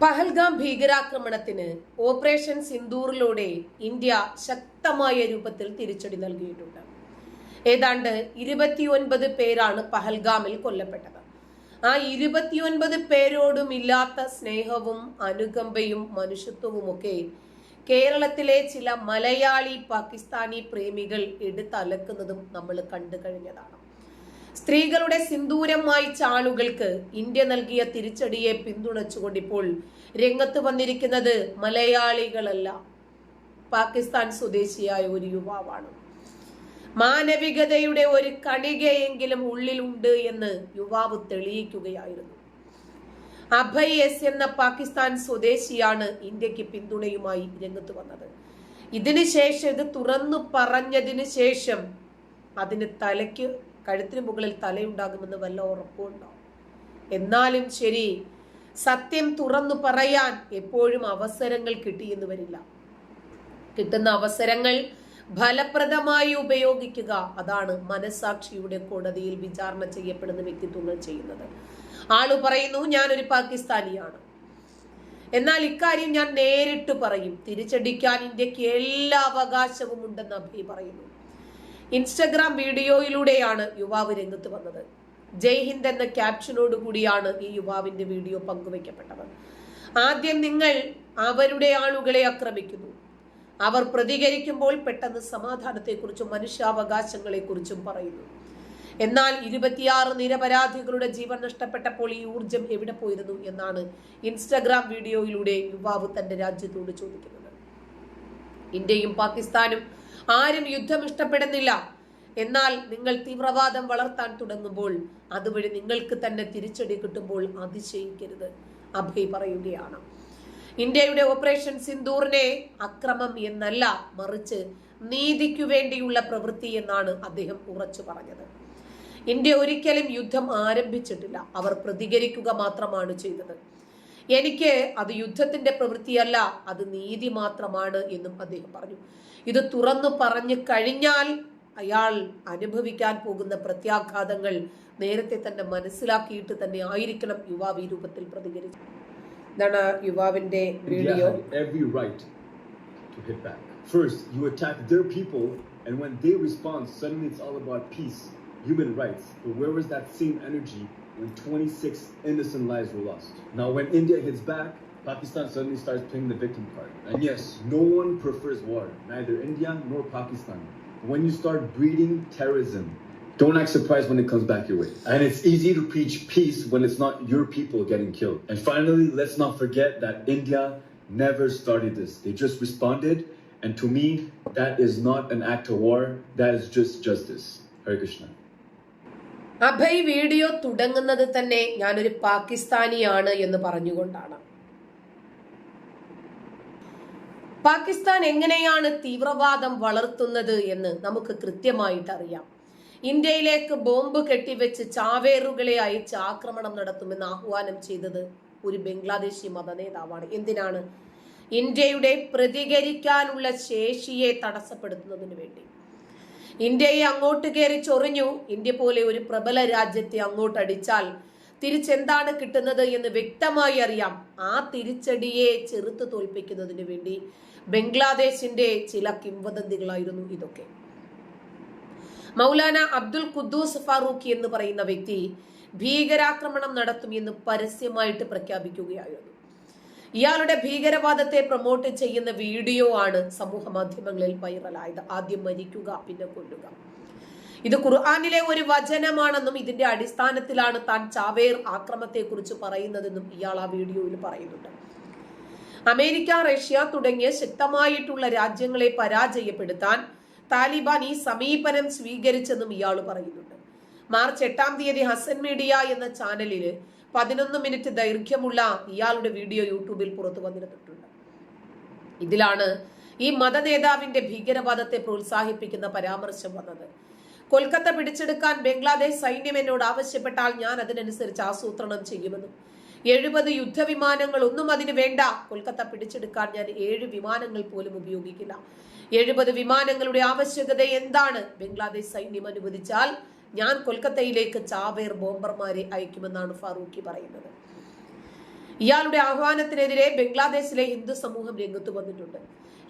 പഹൽഗാം ഭീകരാക്രമണത്തിന് operation സിന്ദൂറിലൂടെ India ശക്തമായ രൂപത്തിൽ തിരിച്ചടി നൽകിയിട്ടുണ്ട്. ഏതാണ്ട് ഇരുപത്തിയൊൻപത് പേരാണ് പഹൽഗാമിൽ കൊല്ലപ്പെട്ടത്. ആ ഇരുപത്തിയൊൻപത് പേരോടും ഇല്ലാത്ത സ്നേഹവും അനുകമ്പയും മനുഷ്യത്വവുമൊക്കെ കേരളത്തിലെ ചില മലയാളി പാകിസ്ഥാനി പ്രേമികൾ എടുത്തലക്കുന്നതും നമ്മൾ കണ്ടു കഴിഞ്ഞതാണ്. സ്ത്രീകളുടെ സിന്ദൂരമായി ചാളുകൾക്ക് ഇന്ത്യ നൽകിയ തിരിച്ചടിയെ പിന്തുണച്ചുകൊണ്ടിപ്പോൾ രംഗത്ത് വന്നിരിക്കുന്നത് മലയാളികളല്ല. പാകിസ്ഥാൻ സ്വദേശിയായ ഒരു യുവാവാണ്. മാനവികതയുടെ ഒരു കണികയെങ്കിലും ഉള്ളിലുണ്ട് എന്ന് യുവാവ് തെളിയിക്കുകയായിരുന്നു. അഭയ് എസ് എന്ന പാകിസ്ഥാൻ സ്വദേശിയാണ് ഇന്ത്യയ്ക്ക് പിന്തുണയുമായി രംഗത്ത് വന്നത്. ഇതിനുശേഷം ഇത് തുറന്നു പറഞ്ഞതിന് ശേഷം അതിന് തലയ്ക്ക് കഴുത്തിന് മുകളിൽ തലയുണ്ടാകുമെന്ന് വല്ല ഉറപ്പുണ്ടോ? എന്നാലും ശരി സത്യം തുറന്നു പറയാൻ എപ്പോഴും അവസരങ്ങൾ കിട്ടിയെന്ന് വരില്ല കിട്ടുന്ന അവസരങ്ങൾ ഫലപ്രദമായി ഉപയോഗിക്കുക അതാണ് മനസാക്ഷിയുടെ കോടതിയിൽ വിചാരണ ചെയ്യപ്പെടുന്ന വ്യക്തിത്വങ്ങൾ ചെയ്യുന്നത്. ആൾ പറയുന്നു ഞാനൊരു പാകിസ്ഥാനിയാണ്. എന്നാൽ ഇക്കാര്യം ഞാൻ നേരിട്ട് പറയും. തിരിച്ചടിക്കാൻ ഇന്ത്യയ്ക്ക് എല്ലാ അവകാശവും ഉണ്ടെന്ന് അഭി പറയുന്നു. ഇൻസ്റ്റഗ്രാം വീഡിയോയിലൂടെയാണ് യുവാവ് രംഗത്ത് വന്നത്. ജയ് ഹിന്ദ് എന്ന ക്യാപ്ഷനോട് കൂടിയാണ് ഈ യുവാവിന്റെ വീഡിയോ പങ്കുവയ്ക്കപ്പെട്ടത്. ആദ്യം നിങ്ങൾ അവരുടെ ആളുകളെ ആക്രമിക്കുന്നു. അവർ പ്രതികരിക്കുമ്പോൾ പെട്ടെന്ന് സമാധാനത്തെക്കുറിച്ചും മനുഷ്യാവകാശങ്ങളെക്കുറിച്ചും പറയുന്നു. എന്നാൽ ഇരുപത്തിയാറ് നിരപരാധികളുടെ ജീവൻ നഷ്ടപ്പെട്ടപ്പോൾ ഈ ഊർജം എവിടെ പോയിരുന്നു എന്നാണ് ഇൻസ്റ്റഗ്രാം വീഡിയോയിലൂടെ യുവാവ് തന്റെ രാജ്യത്തോട് ചോദിക്കുന്നത്. ഇന്ത്യയും പാകിസ്ഥാനും ആരും യുദ്ധം ഇഷ്ടപ്പെടുന്നില്ല. എന്നാൽ നിങ്ങൾ തീവ്രവാദം വളർത്താൻ തുടങ്ങുമ്പോൾ അതുവഴി നിങ്ങൾക്ക് തന്നെ തിരിച്ചടി കിട്ടുമ്പോൾ അതിശയിക്കരുത്. അഭയ് പറയുകയാണ്. ഇന്ത്യയുടെ ഓപ്പറേഷൻ സിന്ദൂറിനെ അക്രമം എന്നല്ല മറിച്ച് നീതിക്കു വേണ്ടിയുള്ള പ്രവൃത്തി എന്നാണ് അദ്ദേഹം ഉറച്ചു പറഞ്ഞത്. ഇന്ത്യ ഒരിക്കലും യുദ്ധം ആരംഭിച്ചിട്ടില്ല. അവർ പ്രതികരിക്കുക മാത്രമാണ് ചെയ്തത്. എനിക്ക് അത് യുദ്ധത്തിന്റെ പ്രവൃത്തിയല്ല അത് നീതി മാത്രമാണ് എന്നും അദ്ദേഹം പറഞ്ഞു. ഇത് തുറന്നു പറഞ്ഞു കഴിഞ്ഞാൽ അയാൾ അനുഭവിക്കാൻ പോകുന്ന പ്രത്യാഘാതങ്ങൾ നേരത്തെ തന്നെ മനസ്സിലാക്കിയിട്ട് തന്നെ ആയിരിക്കണം യുവാവ് ഈ രൂപത്തിൽ പ്രതികരിച്ചു ഇതാണ് യുവാവിന്റെ video. First, you attack their people, and when they respond, suddenly it's all about peace, human rights. But where was that same energy when 26 innocent lives were lost? Now, when India hits back, Pakistan suddenly starts playing the victim card. And yes, no one prefers war, neither India nor Pakistan. When you start breeding terrorism, don't act surprised when it comes back your way. And it's easy to preach peace when it's not your people getting killed. And finally, let's not forget that India never started this. They just responded. And to me, that is not an act of war, that is just justice. Hare Krishna. Abhay video തുടങ്ങുന്നത് തന്നെ ഞാനൊരു പാകിസ്ഥാനിയാണ് എന്ന് പറഞ്ഞുകൊണ്ടാണ് പാകിസ്ഥാൻ എങ്ങനെയാണ് തീവ്രവാദം വളർത്തുന്നത് എന്ന് നമുക്ക് കൃത്യമായിട്ട് അറിയാം. ഇന്ത്യയിലേക്ക് ബോംബ് കെട്ടിവെച്ച് ചാവേറുകളെ അയച്ച് ആക്രമണം നടത്തുമെന്ന് ആഹ്വാനം ചെയ്തത് ഒരു ബംഗ്ലാദേശി മതനേതാവാണ് എന്തിനാണ്? ഇന്ത്യയുടെ പ്രതികരിക്കാനുള്ള ശേഷിയെ തടസ്സപ്പെടുത്തുന്നതിന് വേണ്ടി. ഇന്ത്യയെ അങ്ങോട്ട് കയറി ചൊറിഞ്ഞു. ഇന്ത്യ പോലെ ഒരു പ്രബല രാജ്യത്തെ അങ്ങോട്ട് അടിച്ചാൽ തിരിച്ചെന്താണ് കിട്ടുന്നത് എന്ന് വ്യക്തമായി അറിയാം. ആ തിരിച്ചടിയെ ചെറുത്ത് തോൽപ്പിക്കുന്നതിന് വേണ്ടി ബംഗ്ലാദേശിന്റെ ചില കിംവദന്തികളായിരുന്നു ഇതൊക്കെ. മൗലാന അബ്ദുൽ ഖുദ്ദൂസ് ഫാറൂഖി എന്ന് പറയുന്ന വ്യക്തി ഭീകരാക്രമണം നടത്തും എന്ന് പരസ്യമായിട്ട് പ്രഖ്യാപിക്കുകയായിരുന്നു. ഇയാളുടെ ഭീകരവാദത്തെ പ്രൊമോട്ട് ചെയ്യുന്ന വീഡിയോ ആണ് സമൂഹ മാധ്യമങ്ങളിൽ വൈറലായത് ആദ്യം മരിക്കുക പിന്നെ കൊല്ലുക. ഇത് ഖുർആാനിലെ ഒരു വചനമാണെന്നും ഇതിന്റെ അടിസ്ഥാനത്തിലാണ് താൻ ചാവേർ ആക്രമത്തെക്കുറിച്ച് പറയുന്നതെന്നും ഇയാൾ ആ വീഡിയോയിൽ പറയുന്നുണ്ട്. അമേരിക്ക റഷ്യ തുടങ്ങിയ ശക്തമായിട്ടുള്ള രാജ്യങ്ങളെ പരാജയപ്പെടുത്താൻ താലിബാൻ ഈ സമീപനം സ്വീകരിച്ചെന്നും ഇയാൾ പറയുന്നുണ്ട്. മാർച്ച് എട്ടാം തീയതി ഹസൻ മീഡിയ എന്ന ചാനലിൽ പതിനൊന്ന് മിനിറ്റ് ദൈർഘ്യമുള്ള ഇയാളുടെ വീഡിയോ യൂട്യൂബിൽ പുറത്തു വന്നിരുന്നിട്ടുണ്ട്. ഇതിലാണ് ഈ മതനേതാവിന്റെ ഭീകരവാദത്തെ പ്രോത്സാഹിപ്പിക്കുന്ന പരാമർശം വന്നത്. കൊൽക്കത്ത പിടിച്ചെടുക്കാൻ ബംഗ്ലാദേശ് സൈന്യം എന്നോട് ആവശ്യപ്പെട്ടാൽ ഞാൻ അതിനനുസരിച്ച് ആസൂത്രണം ചെയ്യുമെന്നും. എഴുപത് യുദ്ധവിമാനങ്ങൾ ഒന്നും അതിന് വേണ്ട. കൊൽക്കത്ത പിടിച്ചെടുക്കാൻ ഞാൻ ഏഴ് വിമാനങ്ങൾ പോലും ഉപയോഗിക്കില്ല. എഴുപത് വിമാനങ്ങളുടെ ആവശ്യകത എന്താണ്? ബംഗ്ലാദേശ് സൈന്യം അനുവദിച്ചാൽ ഞാൻ കൊൽക്കത്തയിലേക്ക് ചാവേർ ബോംബർമാരെ അയക്കുമെന്നാണ് ഫാറൂഖി പറയുന്നത്. ഇയാളുടെ ആഹ്വാനത്തിനെതിരെ ബംഗ്ലാദേശിലെ ഹിന്ദു സമൂഹം രംഗത്ത് വന്നിട്ടുണ്ട്.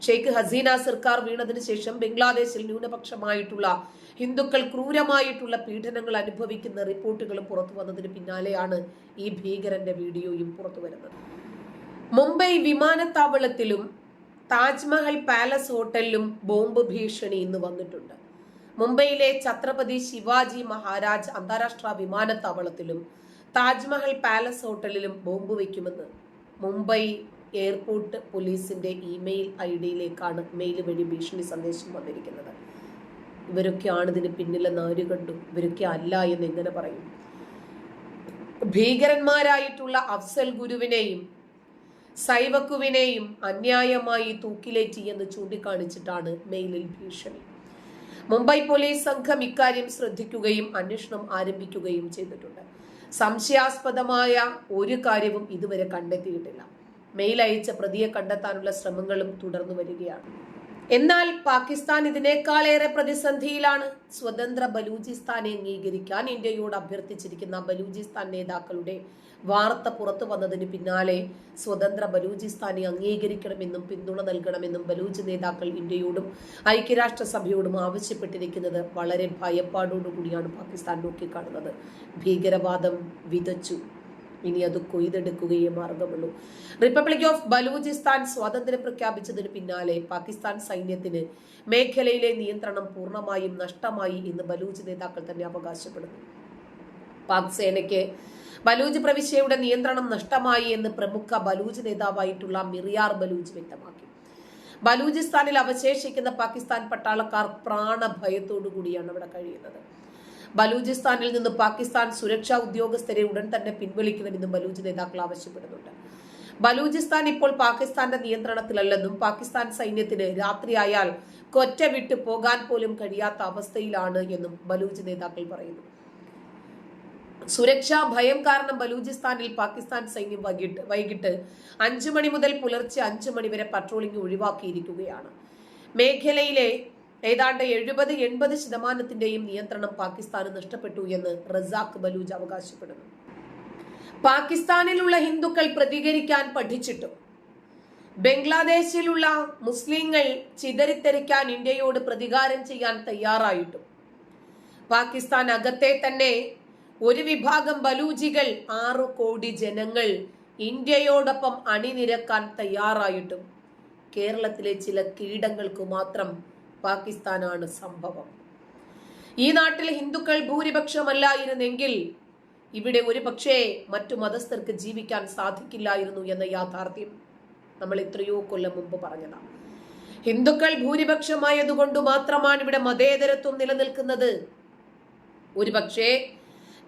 ഷെയ്ഖ് ഹസീന സർക്കാർ വീണതിനു ശേഷം ബംഗ്ലാദേശിൽ ന്യൂനപക്ഷമായിട്ടുള്ള ഹിന്ദുക്കൾ ക്രൂരമായിട്ടുള്ള പീഡനങ്ങൾ അനുഭവിക്കുന്ന റിപ്പോർട്ടുകളും പുറത്തു വന്നതിന് പിന്നാലെയാണ് ഈ ഭീകരന്റെ വീഡിയോയും പുറത്തു വരുന്നത്. മുംബൈ വിമാനത്താവളത്തിലും താജ്മഹൽ പാലസ് ഹോട്ടലിലും ബോംബ് ഭീഷണി ഇന്ന് വന്നിട്ടുണ്ട്. മുംബൈയിലെ ഛത്രപതി ശിവാജി മഹാരാജ് അന്താരാഷ്ട്ര വിമാനത്താവളത്തിലും താജ്മഹൽ പാലസ് ഹോട്ടലിലും ബോംബ് വയ്ക്കുമെന്ന് മുംബൈ എയർപോർട്ട് പോലീസിന്റെ ഇമെയിൽ ഐ ഡിയിലേക്കാണ് മെയിൽ വഴി ഭീഷണി സന്ദേശം വന്നിരിക്കുന്നത്. ഇവരൊക്കെയാണ് ഇതിന് പിന്നിലെന്ന് ആര് കണ്ടു. ഇവരൊക്കെ അല്ല എന്ന് എങ്ങനെ പറയും? ഭീകരന്മാരായിട്ടുള്ള അഫ്സൽ ഗുരുവിനെയും സൈവക്കുവിനെയും അന്യായമായി തൂക്കിലേറ്റി എന്ന് ചൂണ്ടിക്കാണിച്ചിട്ടാണ് മെയിലിൽ ഭീഷണി. മുംബൈ പോലീസ് സംഘം ഇക്കാര്യം ശ്രദ്ധിക്കുകയും അന്വേഷണം ആരംഭിക്കുകയും ചെയ്തിട്ടുണ്ട്. സംശയാസ്പദമായ ഒരു കാര്യവും ഇതുവരെ കണ്ടെത്തിയിട്ടില്ല. മെയിൽ അയച്ച പ്രതിയെ കണ്ടെത്താനുള്ള ശ്രമങ്ങളും തുടർന്നു വരികയാണ്. എന്നാൽ പാകിസ്ഥാൻ ഇതിനേക്കാളേറെ പ്രതിസന്ധിയിലാണ്. സ്വതന്ത്ര ബലൂചിസ്ഥാനെ അംഗീകരിക്കാൻ ഇന്ത്യയോട് അഭ്യർത്ഥിച്ചിരിക്കുന്ന ബലൂചിസ്ഥാൻ നേതാക്കളുടെ വാർത്ത പുറത്തു വന്നതിന് പിന്നാലെ സ്വതന്ത്ര ബലൂചിസ്ഥാനെ അംഗീകരിക്കണമെന്നും പിന്തുണ നൽകണമെന്നും ബലൂച്ച് നേതാക്കൾ ഇന്ത്യയോടും ഐക്യരാഷ്ട്രസഭയോടും ആവശ്യപ്പെട്ടിരിക്കുന്നത് വളരെ ഭയപ്പാടോടുകൂടിയാണ് പാകിസ്ഥാൻ നോക്കിക്കാണുന്നത്. ഭീകരവാദം വിതച്ചു. ഇനി അത് കൊയ്തെടുക്കുകയേ മാർഗമുള്ളൂ. റിപ്പബ്ലിക് ഓഫ് ബലൂചിസ്ഥാൻ സ്വാതന്ത്ര്യം പ്രഖ്യാപിച്ചതിന് പിന്നാലെ പാകിസ്ഥാൻ സൈന്യത്തിന് മേഖലയിലെ നിയന്ത്രണം പൂർണമായും നഷ്ടമായി എന്ന് ബലൂച്ച് നേതാക്കൾ തന്നെ അവകാശപ്പെടുന്നു. പാക് സേനയ്ക്ക് ബലൂജ് പ്രവിശ്യയുടെ നിയന്ത്രണം നഷ്ടമായി എന്ന് പ്രമുഖ ബലൂജ് നേതാവായിട്ടുള്ള മിറിയാർ ബലൂജ് വ്യക്തമാക്കി. ബലൂചിസ്ഥാനിൽ അവശേഷിക്കുന്ന പാകിസ്ഥാൻ പട്ടാളക്കാർ പ്രാണഭയത്തോടു കൂടിയാണ് അവിടെ കഴിയുന്നത്. ബലൂചിസ്ഥാനിൽ നിന്ന് പാകിസ്ഥാൻ സുരക്ഷാ ഉദ്യോഗസ്ഥരെ ഉടൻ തന്നെ പിൻവലിക്കണമെന്നും ബലൂച്ച് നേതാക്കൾ ആവശ്യപ്പെടുന്നുണ്ട്. ബലൂചിസ്ഥാൻ ഇപ്പോൾ പാകിസ്ഥാന്റെ നിയന്ത്രണത്തിലല്ലെന്നും പാകിസ്ഥാൻ സൈന്യത്തിന് രാത്രിയായാൽ കൊറ്റ വിട്ട് പോകാൻ പോലും കഴിയാത്ത അവസ്ഥയിലാണ് എന്നും ബലൂച്ച് നേതാക്കൾ പറയുന്നു. സുരക്ഷാ ഭയം കാരണം ബലൂചിസ്ഥാനിൽ പാകിസ്ഥാൻ സൈന്യം വൈകിട്ട് വൈകിട്ട് അഞ്ചു മണി മുതൽ പുലർച്ചെ അഞ്ചു മണി വരെ പട്രോളിംഗ് ഒഴിവാക്കിയിരിക്കുകയാണ്. മേഖലയിലെ ഏതാണ്ട് എഴുപത് എൺപത് ശതമാനത്തിന്റെയും നിയന്ത്രണം പാകിസ്ഥാന് നഷ്ടപ്പെട്ടു എന്ന് റസാഖ് ബലൂജ് അവകാശപ്പെടുന്നു. പാകിസ്ഥാനിലുള്ള ഹിന്ദുക്കൾ പ്രതികരിക്കാൻ പഠിച്ചിട്ടും ബംഗ്ലാദേശിലുള്ള മുസ്ലിങ്ങൾ ചിതറിത്തെറിക്കാൻ ഇന്ത്യയോട് പ്രതികാരം ചെയ്യാൻ തയ്യാറായിട്ടും പാകിസ്ഥാൻ അകത്തെ തന്നെ ഒരു വിഭാഗം ബലൂജികൾ ആറു കോടി ജനങ്ങൾ ഇന്ത്യയോടൊപ്പം അണിനിരക്കാൻ തയ്യാറായിട്ടും കേരളത്തിലെ ചില കീടങ്ങൾക്ക് മാത്രം പാകിസ്ഥാനാണ് സംഭവം. ഈ നാട്ടിൽ ഹിന്ദുക്കൾ ഭൂരിപക്ഷമല്ലായിരുന്നെങ്കിൽ ഇവിടെ ഒരു പക്ഷേ മറ്റു മതസ്ഥർക്ക് ജീവിക്കാൻ സാധിക്കില്ലായിരുന്നു എന്ന യാഥാർത്ഥ്യം നമ്മൾ എത്രയോ കൊല്ലം മുമ്പ് പറഞ്ഞതാണ് ഹിന്ദുക്കൾ ഭൂരിപക്ഷമായതുകൊണ്ട് മാത്രമാണ് ഇവിടെ മതേതരത്വം നിലനിൽക്കുന്നത്. ഒരു പക്ഷേ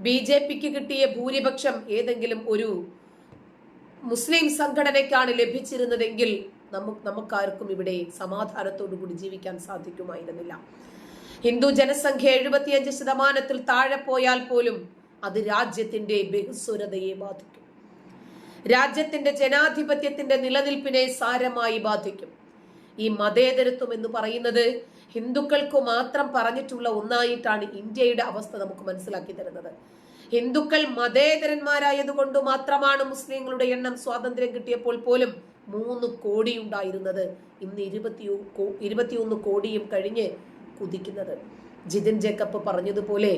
ബി ജെ പിക്ക് കിട്ടിയ ഭൂരിപക്ഷം ഏതെങ്കിലും ഒരു മുസ്ലിം സംഘടനയ്ക്കാണ് ലഭിച്ചിരുന്നതെങ്കിൽ നമുക്ക് നമുക്കാർക്കും ഇവിടെ സമാധാനത്തോടു കൂടി ജീവിക്കാൻ സാധിക്കുമായിരുന്നില്ല. ഹിന്ദു ജനസംഖ്യ എഴുപത്തിയഞ്ച് ശതമാനത്തിൽ താഴെ പോയാൽ പോലും അത് രാജ്യത്തിന്റെ ബഹുസ്വരതയെ ബാധിക്കും. രാജ്യത്തിന്റെ ജനാധിപത്യത്തിന്റെ നിലനിൽപ്പിനെ സാരമായി ബാധിക്കും. ഈ മതേതരത്വം എന്ന് പറയുന്നത് ഹിന്ദുക്കൾക്ക് മാത്രം പറഞ്ഞിട്ടുള്ള ഒന്നായിട്ടാണ് ഇന്ത്യയുടെ അവസ്ഥ നമുക്ക് മനസ്സിലാക്കി തരുന്നത്. ഹിന്ദുക്കൾ മതേതരന്മാരായതുകൊണ്ട് മാത്രമാണ് മുസ്ലിങ്ങളുടെ എണ്ണം സ്വാതന്ത്ര്യം കിട്ടിയപ്പോൾ പോലും മൂന്ന് കോടി ഉണ്ടായിരുന്നത്. ഇന്ന് ഇരുപത്തി ഇരുപത്തിയൊന്ന് കോടിയും കഴിഞ്ഞ് കുതിക്കുന്നത്. ജിതിൻ ജേക്കബ് പറഞ്ഞതുപോലെ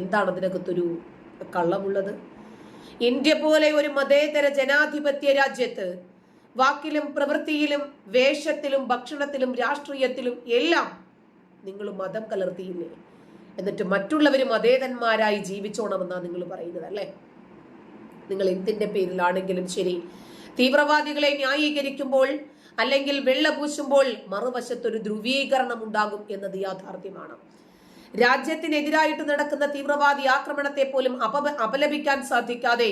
എന്താണ് അതിനകത്തൊരു കള്ളമുള്ളത്? ഇന്ത്യ പോലെ ഒരു മതേതര ജനാധിപത്യ രാജ്യത്ത് വാക്കിലും പ്രവൃത്തിയിലും വേഷത്തിലും ഭക്ഷണത്തിലും രാഷ്ട്രീയത്തിലും എല്ലാം നിങ്ങൾ മതം കലർത്തിയില്ലേ? എന്നിട്ട് മറ്റുള്ളവർ മതേതന്മാരായി ജീവിച്ചോണമെന്നാണ് നിങ്ങൾ പറയുന്നത് അല്ലേ? നിങ്ങൾ എന്തിന്റെ പേരിലാണെങ്കിലും ശരി തീവ്രവാദികളെ ന്യായീകരിക്കുമ്പോൾ അല്ലെങ്കിൽ വെള്ള പൂശുമ്പോൾ മറുവശത്തൊരു ധ്രുവീകരണം ഉണ്ടാകും എന്നത് യാഥാർത്ഥ്യമാണ്. രാജ്യത്തിനെതിരായിട്ട് നടക്കുന്ന തീവ്രവാദി ആക്രമണത്തെ പോലും അപ അപലപിക്കാൻ സാധിക്കാതെ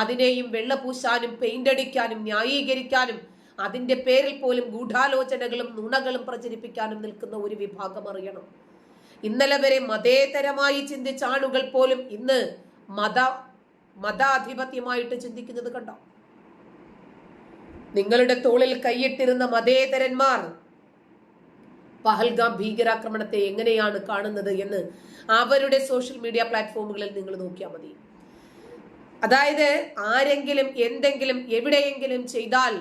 അതിനെയും വെള്ളപൂശാനും പെയിന്റ് അടിക്കാനും ന്യായീകരിക്കാനും അതിന്റെ പേരിൽ പോലും ഗൂഢാലോചനകളും നുണകളും പ്രചരിപ്പിക്കാനും നിൽക്കുന്ന ഒരു വിഭാഗം അറിയണം. ഇന്നലെ വരെ മതേതരമായി ചിന്തിച്ച ആളുകൾ പോലും ഇന്ന് മത മതാധിപത്യമായിട്ട് ചിന്തിക്കുന്നത് കണ്ടോ? നിങ്ങളുടെ തോളിൽ കൈയിട്ടിരുന്ന മതേതരന്മാർ പഹൽഗാം ഭീകരാക്രമണത്തെ എങ്ങനെയാണ് കാണുന്നത് എന്ന് അവരുടെ സോഷ്യൽ മീഡിയ പ്ലാറ്റ്ഫോമുകളിൽ നിങ്ങൾ നോക്കിയാൽ മതി. അതായത് ആരെങ്കിലും എന്തെങ്കിലും എവിടെയെങ്കിലും ചെയ്താൽ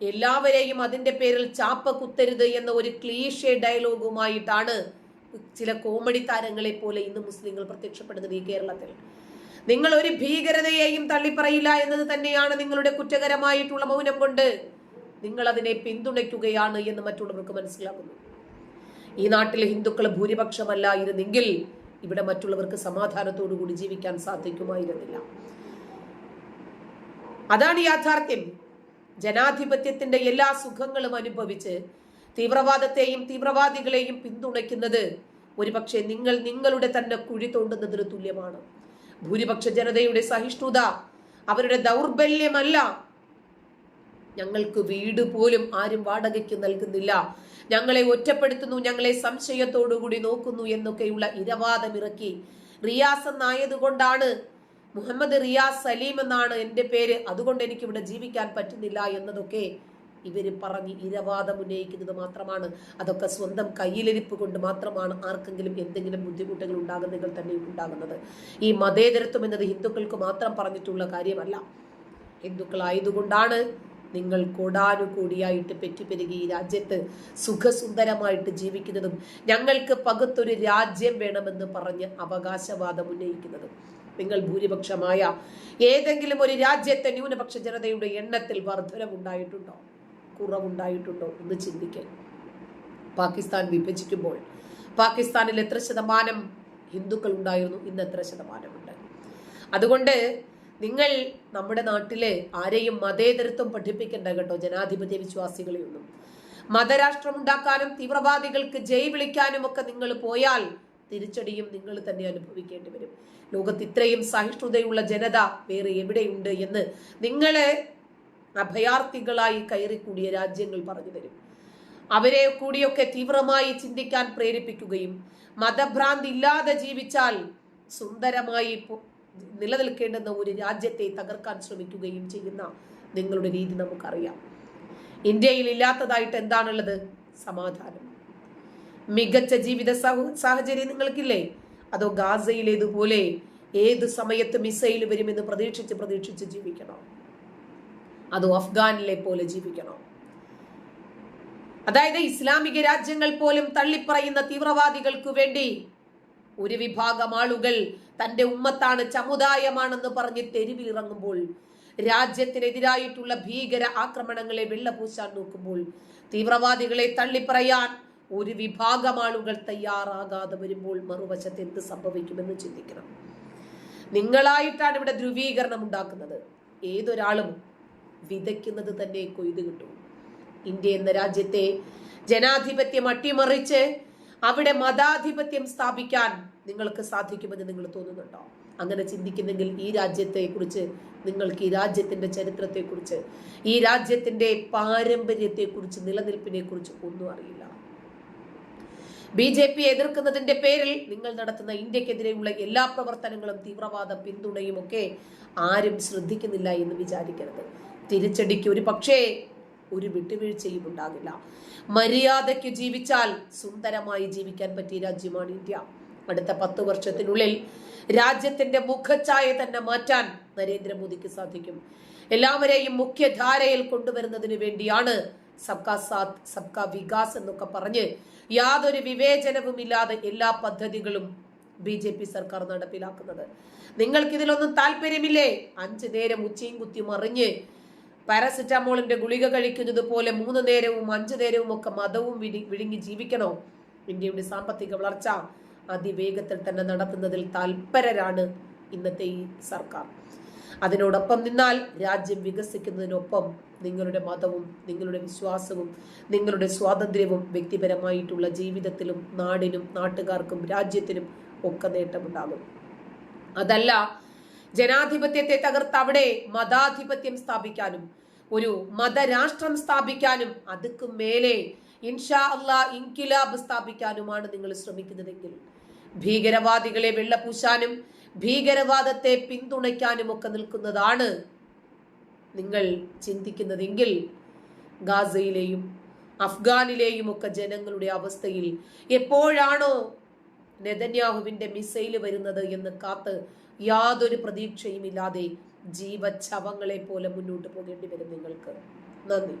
എല്ലാവരെയും അതിന്റെ പേരിൽ ചാപ്പ കുത്തരുത് എന്ന ഒരു ക്ലീഷേ ഡയലോഗുമായിട്ടാണ് ചില കോമഡി താരങ്ങളെ പോലെ ഇന്ന് മുസ്ലിങ്ങൾ പ്രത്യക്ഷപ്പെടുന്നത് ഈ കേരളത്തിൽ. നിങ്ങൾ ഒരു ഭീകരതയെയും തള്ളിപ്പറയില്ല എന്നത് തന്നെയാണ് നിങ്ങളുടെ കുറ്റകരമായിട്ടുള്ള മൗനം കൊണ്ട് നിങ്ങൾ അതിനെ പിന്തുണയ്ക്കുകയാണ് എന്ന് മറ്റുള്ളവർക്ക് മനസ്സിലാകുന്നു. ഈ നാട്ടിലെ ഹിന്ദുക്കൾ ഭൂരിപക്ഷമല്ലായിരുന്നെങ്കിൽ ഇവിടെ മറ്റുള്ളവർക്ക് സമാധാനത്തോടു കൂടി ജീവിക്കാൻ സാധിക്കുമായിരുന്നില്ല. അതാണ് യാഥാർത്ഥ്യം. ജനാധിപത്യത്തിന്റെ എല്ലാ സുഖങ്ങളും അനുഭവിച്ച് തീവ്രവാദത്തെയും തീവ്രവാദികളെയും പിന്തുണയ്ക്കുന്നത് ഒരുപക്ഷെ നിങ്ങൾ നിങ്ങളുടെ തന്നെ കുഴി തോണ്ടുന്നതിന് തുല്യമാണ്. ഭൂരിപക്ഷ ജനതയുടെ സഹിഷ്ണുത. അവരുടെ ദൗർബല്യമല്ല. ഞങ്ങൾക്ക് വീട് പോലും ആരും വാടകയ്ക്ക് നൽകുന്നില്ല. ഞങ്ങളെ ഒറ്റപ്പെടുത്തുന്നു ഞങ്ങളെ സംശയത്തോടുകൂടി നോക്കുന്നു എന്നൊക്കെയുള്ള ഇരവാദമിറക്കി റിയാസ് എന്നായതുകൊണ്ടാണ് മുഹമ്മദ് റിയാസ് സലീം എന്നാണ് എന്റെ പേര്. അതുകൊണ്ട് എനിക്ക് ഇവിടെ ജീവിക്കാൻ പറ്റുന്നില്ല എന്നതൊക്കെ ഇവർ പറഞ്ഞ് ഇരവാദം ഉന്നയിക്കുന്നത് മാത്രമാണ്. അതൊക്കെ സ്വന്തം കയ്യിലിരിപ്പ് കൊണ്ട് മാത്രമാണ് ആർക്കെങ്കിലും എന്തെങ്കിലും ബുദ്ധിമുട്ടുകൾ ഉണ്ടാകുന്നെങ്കിൽ തന്നെ ഉണ്ടാകുന്നത്. ഈ മതേതരത്വം എന്നത് ഹിന്ദുക്കൾക്ക് മാത്രം പറഞ്ഞിട്ടുള്ള കാര്യമല്ല. ഹിന്ദുക്കളായതുകൊണ്ടാണ് നിങ്ങൾ കോടാനുകൂടിയായിട്ട് പെറ്റുപെരുകി ഈ രാജ്യത്ത് സുഖസുന്ദരമായിട്ട് ജീവിക്കുന്നതും ഞങ്ങൾക്ക് പകുത്തൊരു രാജ്യം വേണമെന്ന് പറഞ്ഞ് അവകാശവാദം ഉന്നയിക്കുന്നതും. നിങ്ങൾ ഭൂരിപക്ഷമായ ഏതെങ്കിലും ഒരു രാജ്യത്തെ ന്യൂനപക്ഷ ജനതയുടെ എണ്ണത്തിൽ വർധനമുണ്ടായിട്ടുണ്ടോ കുറവുണ്ടായിട്ടുണ്ടോ എന്ന് ചിന്തിക്കാൻ. പാകിസ്ഥാൻ വിഭജിക്കുമ്പോൾ പാകിസ്ഥാനിൽ എത്ര ശതമാനം ഹിന്ദുക്കൾ ഉണ്ടായിരുന്നു? ഇന്ന് എത്ര ശതമാനമുണ്ട്? അതുകൊണ്ട് നിങ്ങൾ നമ്മുടെ നാട്ടിലെ ആരെയും മതേതരത്വം പഠിപ്പിക്കേണ്ട കേട്ടോ ജനാധിപത്യ വിശ്വാസികളെയൊന്നും. മതരാഷ്ട്രം ഉണ്ടാക്കാനും തീവ്രവാദികൾക്ക് ജയ് വിളിക്കാനും ഒക്കെ നിങ്ങൾ പോയാൽ തിരിച്ചടിയും നിങ്ങൾ തന്നെ അനുഭവിക്കേണ്ടി വരും. ലോകത്ത് ഇത്രയും സഹിഷ്ണുതയുള്ള ജനത വേറെ എവിടെയുണ്ട് എന്ന് നിങ്ങൾ അഭയാർത്ഥികളായി കയറിക്കൂടിയ രാജ്യങ്ങൾ പറഞ്ഞു തരും. അവരെ കൂടിയൊക്കെ തീവ്രമായി ചിന്തിക്കാൻ പ്രേരിപ്പിക്കുകയും മതഭ്രാന്തി ഇല്ലാതെ ജീവിച്ചാൽ സുന്ദരമായി നിലനിൽക്കേണ്ടുന്ന ഒരു രാജ്യത്തെ തകർക്കാൻ ശ്രമിക്കുകയും ചെയ്യുന്ന നിങ്ങളുടെ രീതി നമുക്കറിയാം. ഇന്ത്യയിൽ ഇല്ലാത്തതായിട്ട് എന്താണുള്ളത്? സമാധാനം. മികച്ച ജീവിത സാഹചര്യം നിങ്ങൾക്കില്ലേ? അതോ ഗാസയിലേതുപോലെ ഏത് സമയത്ത് മിസൈൽ വരുമെന്ന് പ്രതീക്ഷിച്ച് പ്രതീക്ഷിച്ച് ജീവിക്കണോ? അതോ അഫ്ഗാനിലെ പോലെ ജീവിക്കണോ. അതായത് ഇസ്ലാമിക രാജ്യങ്ങൾ പോലും തള്ളിപ്പറയുന്ന തീവ്രവാദികൾക്ക് വേണ്ടി ഒരു വിഭാഗം ആളുകൾ തന്റെ ഉമ്മത്താണ് സമുദായമാണെന്ന് പറഞ്ഞ് തെരുവിലിറങ്ങുമ്പോൾ രാജ്യത്തിനെതിരായിട്ടുള്ള ഭീകര ആക്രമണങ്ങളെ വെള്ളപൂശാൻ നോക്കുമ്പോൾ തീവ്രവാദികളെ തള്ളിപ്പറയാൻ ഒരു വിഭാഗം ആളുകൾ തയ്യാറാകാതെ വരുമ്പോൾ മറുവശത്ത് എന്ത് സംഭവിക്കുമെന്ന് ചിന്തിക്കണം. നിങ്ങളായിട്ടാണ് ഇവിടെ ധ്രുവീകരണം ഉണ്ടാക്കുന്നത്. ഏതൊരാളും വിതയ്ക്കുന്നത് തന്നെ കൊയ്ത് കിട്ടും. ഇന്ത്യ എന്ന രാജ്യത്തെ ജനാധിപത്യം അട്ടിമറിച്ച് അവിടെ മതാധിപത്യം സ്ഥാപിക്കാൻ നിങ്ങൾക്ക് സാധിക്കുമെന്ന് നിങ്ങൾ തോന്നുന്നുണ്ടോ? അങ്ങനെ ചിന്തിക്കുന്നെങ്കിൽ ഈ രാജ്യത്തെ കുറിച്ച് നിങ്ങൾക്ക് ഈ രാജ്യത്തിന്റെ ചരിത്രത്തെ കുറിച്ച് ഈ രാജ്യത്തിന്റെ പാരമ്പര്യത്തെ കുറിച്ച് നിലനിൽപ്പിനെ കുറിച്ച് ഒന്നും അറിയില്ല. ബി ജെ പി എതിർക്കുന്നതിന്റെ പേരിൽ നിങ്ങൾ നടത്തുന്ന ഇന്ത്യക്കെതിരെയുള്ള എല്ലാ പ്രവർത്തനങ്ങളും തീവ്രവാദ പിന്തുണയും ഒക്കെ ആരും ശ്രദ്ധിക്കുന്നില്ല എന്ന് വിചാരിക്കരുത്. തിരിച്ചടിക്ക് ഒരു പക്ഷേ ഒരു വിട്ടുവീഴ്ചയും ഉണ്ടാകില്ല. മര്യാദയ്ക്ക് ജീവിച്ചാൽ സുന്ദരമായി ജീവിക്കാൻ പറ്റിയ രാജ്യമാണ് ഇന്ത്യ. അടുത്ത പത്ത് വർഷത്തിനുള്ളിൽ രാജ്യത്തിന്റെ മുഖഛായ തന്നെ മാറ്റാൻ നരേന്ദ്രമോദിക്ക് സാധിക്കും. എല്ലാവരെയും മുഖ്യധാരയിൽ കൊണ്ടുവരുന്നതിന് വേണ്ടിയാണ് സബ്കാ സാത് സബ്കാ വികാസ് എന്നൊക്കെ പറഞ്ഞ് യാതൊരു വിവേചനവും ഇല്ലാതെ എല്ലാ പദ്ധതികളും ബി ജെ പി സർക്കാർ നടപ്പിലാക്കുന്നത്. നിങ്ങൾക്ക് ഇതിലൊന്നും താല്പര്യമില്ലേ? അഞ്ചു നേരം ഉച്ചയും കുത്തി മറിഞ്ഞ് പാരസെറ്റാമോളിന്റെ ഗുളിക കഴിക്കുന്നത് പോലെ മൂന്ന് നേരവും അഞ്ചു നേരവും ഒക്കെ മതവും വിഴി- വിഴുങ്ങി ജീവിക്കണോ? ഇന്ത്യയുടെ സാമ്പത്തിക വളർച്ച അതിവേഗത്തിൽ തന്നെ നടത്തുന്നതിൽ താല്പരരാണ് ഇന്നത്തെ ഈ സർക്കാർ. അതിനോടൊപ്പം നിന്നാൽ രാജ്യം വികസിക്കുന്നതിനൊപ്പം നിങ്ങളുടെ മതവും നിങ്ങളുടെ വിശ്വാസവും നിങ്ങളുടെ സ്വാതന്ത്ര്യവും വ്യക്തിപരമായിട്ടുള്ള ജീവിതത്തിലും നാടിനും നാട്ടുകാർക്കും രാജ്യത്തിനും ഒക്കെ നേട്ടമുണ്ടാകും. അതല്ല ജനാധിപത്യത്തെ തകർത്ത് അവിടെ മതാധിപത്യം സ്ഥാപിക്കാനും ഒരു മതരാഷ്ട്രം സ്ഥാപിക്കാനും അതുക്കും മേലെ ഇൻഷാ അള്ളാ ഇൻകിലാബ് സ്ഥാപിക്കാനുമാണ് നിങ്ങൾ ശ്രമിക്കുന്നതെങ്കിൽ. ഭീകരവാദികളെ വെള്ളപൂശാനും ഭീകരവാദത്തെ പിന്തുണയ്ക്കാനും ഒക്കെ നിൽക്കുന്നതാണ് നിങ്ങൾ ചിന്തിക്കുന്നതെങ്കിൽ ഗാസയിലെയും അഫ്ഗാനിലെയും ഒക്കെ ജനങ്ങളുടെ അവസ്ഥയിൽ എപ്പോഴാണോ നെതന്യാഹുവിന്റെ മിസൈൽ വരുന്നത് എന്ന് കാത്ത് യാതൊരു പ്രതീക്ഷയും ഇല്ലാതെ ജീവച്ഛവങ്ങളെ പോലെ മുന്നോട്ട് പോകേണ്ടി വരും നിങ്ങൾക്ക്. നന്ദി.